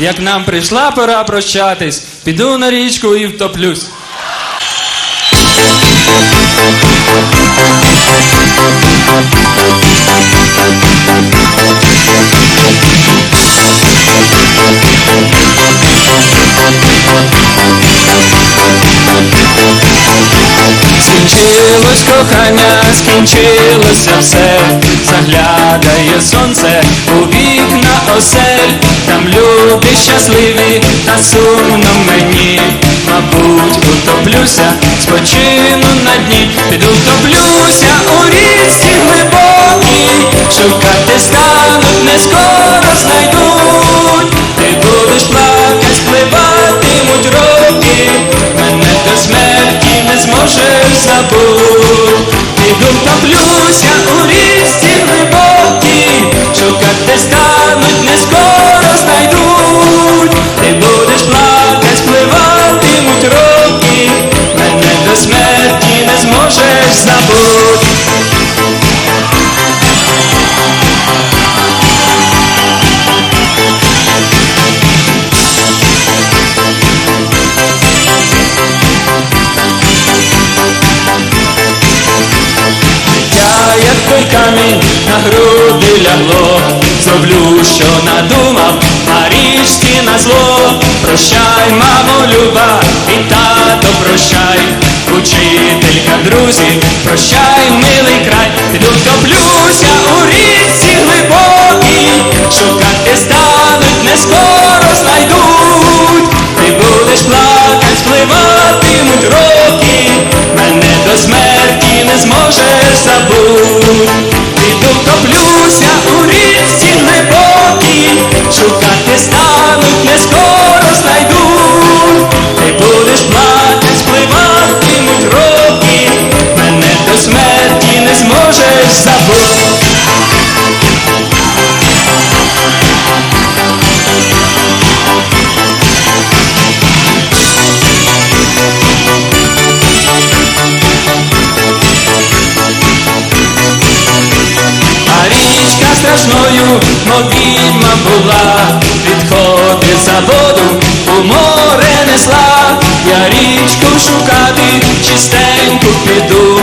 Як нам прийшла пора прощатись, піду на річку і втоплюсь. Скінчилось кохання, скінчилося все, заглядає сонце у вікна осель, там люди щасливі, та сумно мені, мабуть, утоплюся, спочину на дні, піду втоплюся у річці глибокій, шукати стануть, не скоро знайдуть, ти будеш плакать, спливатимуть роки, мене до смерті не зможеш забуть. Зможеш забуть. Я, як той камінь на груди лягло, зроблю, що надумав, а на зло. Прощай, мамо, люба, і тато прощай, учителька, друзі, прощай, милий край, піду втоплюся у річці глибокій, шукати стануть, не скоро знайдуть. Ти будеш плакать, спливатимуть роки, мене до смерті не зможеш забуть. Піду втоплюся у річці глибокій, шукати А річка страшною, мов була, відходи за воду у море несла, я річку шукати, чистеньку піду.